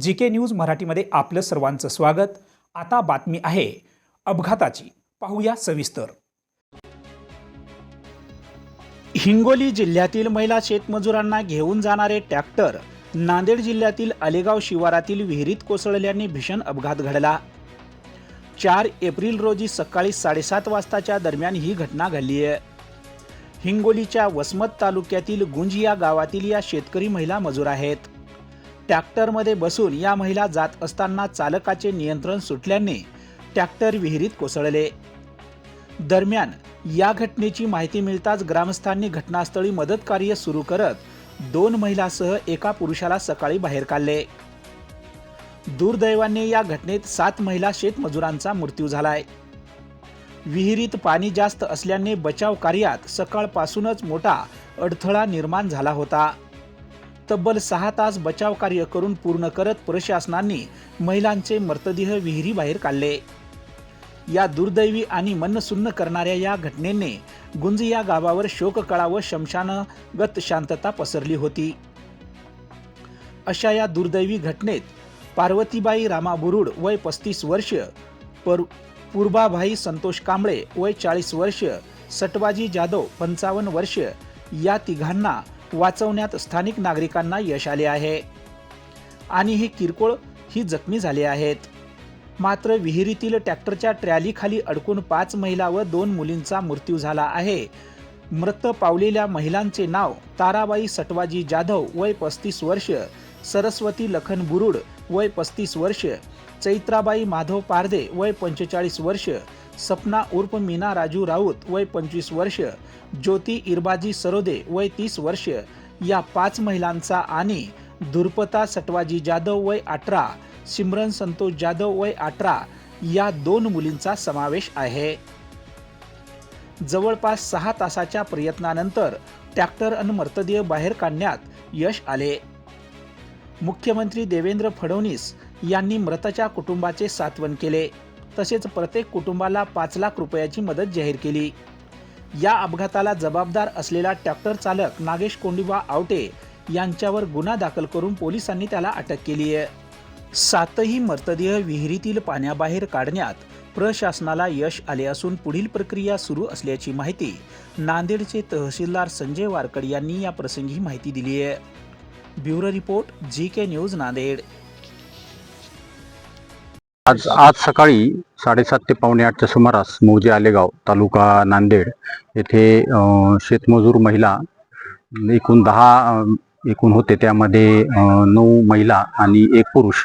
जी K news मराठीमध्ये आपलं सर्वांचं स्वागत. आता बातमी आहे अपघाताची. पाहूया सविस्तर. हिंगोली जिल्ह्यातील महिला शेतमजुरांना घेऊन जाणारे ट्रॅक्टर नांदेड जिल्ह्यातील अलेगाव शिवारातील विहिरीत कोसळल्याने भीषण अपघात घडला. चार एप्रिल रोजी सकाळी साडेसात वाजताच्या दरम्यान ही घटना घडली आहे. हिंगोलीच्या वसमत तालुक्यातील गुंज या गावातील या शेतकरी महिला मजूर आहेत. ट्रॅक्टरमध्ये बसून या महिला जात असताना चालकाचे नियंत्रण सुटल्याने ट्रॅक्टर विहिरीत कोसळले. दरम्यान या घटनेची माहिती मिळताच ग्रामस्थांनी घटनास्थळी मदत कार्य सुरू करत दोन महिलासह एका पुरुषाला सकाळी बाहेर काढले. दुर्दैवाने या घटनेत सात महिला शेतमजुरांचा मृत्यू झालाय. विहिरीत पाणी जास्त असल्याने बचाव कार्यात सकाळपासूनच मोठा अडथळा निर्माण झाला होता. तब्बल सहा तास बचाव कार्य करून पूर्ण करत प्रशासनाने महिलांचे मृतदेह विहिरीबाहेर काढले. या दुर्दैवी आणि मनसुन्न करणाऱ्या या घटनेने गुंज या गावावर शोककळा व शमशानगत शांतता पसरली होती. अशा या दुर्दैवी घटनेत पार्वतीबाई रामा बुरुड वय पस्तीस वर्ष पर पूर्बाभाई संतोष कांबळे वय चाळीस वर्ष सटवाजी जाधव पंचावन्न वर्ष या तिघांना वाचवण्यात स्थानिक नागरिकांना यश आले आहे. आणि ही किरकोळ ही जखमी झाले आहेत. मात्र विहिरीतील ट्रॅक्टरच्या ट्रॅलीखाली अडकून पाच महिला व दोन मुलींचा मृत्यू झाला आहे. मृत पावलेल्या महिलांचे नाव ताराबाई सटवाजी जाधव वय पस्तीस वर्ष सरस्वती लखन बुरुड वय पस्तीस वर्ष चैत्राबाई माधव पारदे वय पंचेचाळीस वर्ष सपना उर्फ मीना राजू राऊत वय पंचवीस वर्ष ज्योती इरबाजी सरोदे वय तीस वर्ष या पाच महिलांचा आणि दुर्पता सटवाजी जाधव वय अठरा सिमरन संतोष जाधव वय अठरा या दोन मुलींचा समावेश आहे. जवळपास सहा तासाच्या प्रयत्नानंतर ट्रॅक्टर आणि मृतदेह बाहेर काढण्यात यश आले. मुख्यमंत्री देवेंद्र फडणवीस यांनी मृताच्या कुटुंबाचे सात्वन केले. तसेच प्रत्येक कुटुंबाला पाच लाख रुपयाची मदत जाहीर केली. या अपघाताला जबाबदार असलेला ट्रॅक्टर चालक नागेश कोंडिबा आवटे यांच्यावर गुन्हा दाखल करून पोलिसांनी त्याला अटक केली आहे. सातही मृतदेह विहिरीतील पाण्याबाहेर काढण्यात प्रशासनाला यश आले असून पुढील प्रक्रिया सुरू असल्याची माहिती नांदेडचे तहसीलदार संजय वारकड यांनी या प्रसंगी माहिती दिली आहे. Bureau report G K news Nanded. आज आज सकाळी साडेसात ते पावणे आठच्या सुमारास मौजे आलेगाव तालुका नांदेड येथे शेतमजूर महिला एकूण दहा एकूण होते. त्यामध्ये नऊ महिला आणि एक पुरुष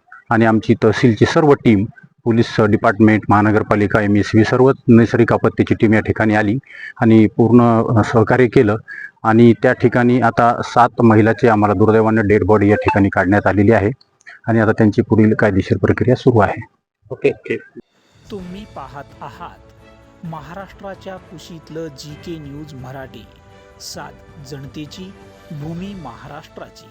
आणि आमची तहसीलची सर्व टीम पोलीस डिपार्टमेंट महानगरपालिका एम एस बी सर्व नैसर्गिक आपत्तीची टीम या ठिकाणी आली आणि पूर्ण सहकार्य केलं. आणि त्या ठिकाणी आता सात महिलाचे आम्हाला दुर्दैवाने डेड बॉडी या ठिकाणी काढण्यात आलेली आहे. आणि आता त्यांची पुढील कायदेशीर प्रक्रिया सुरू आहे. Okay okay. तुम्ही पाहत आहात महाराष्ट्राच्या कुशीतलं जी के न्यूज मराठी. सात जनतेची भूमी महाराष्ट्राची.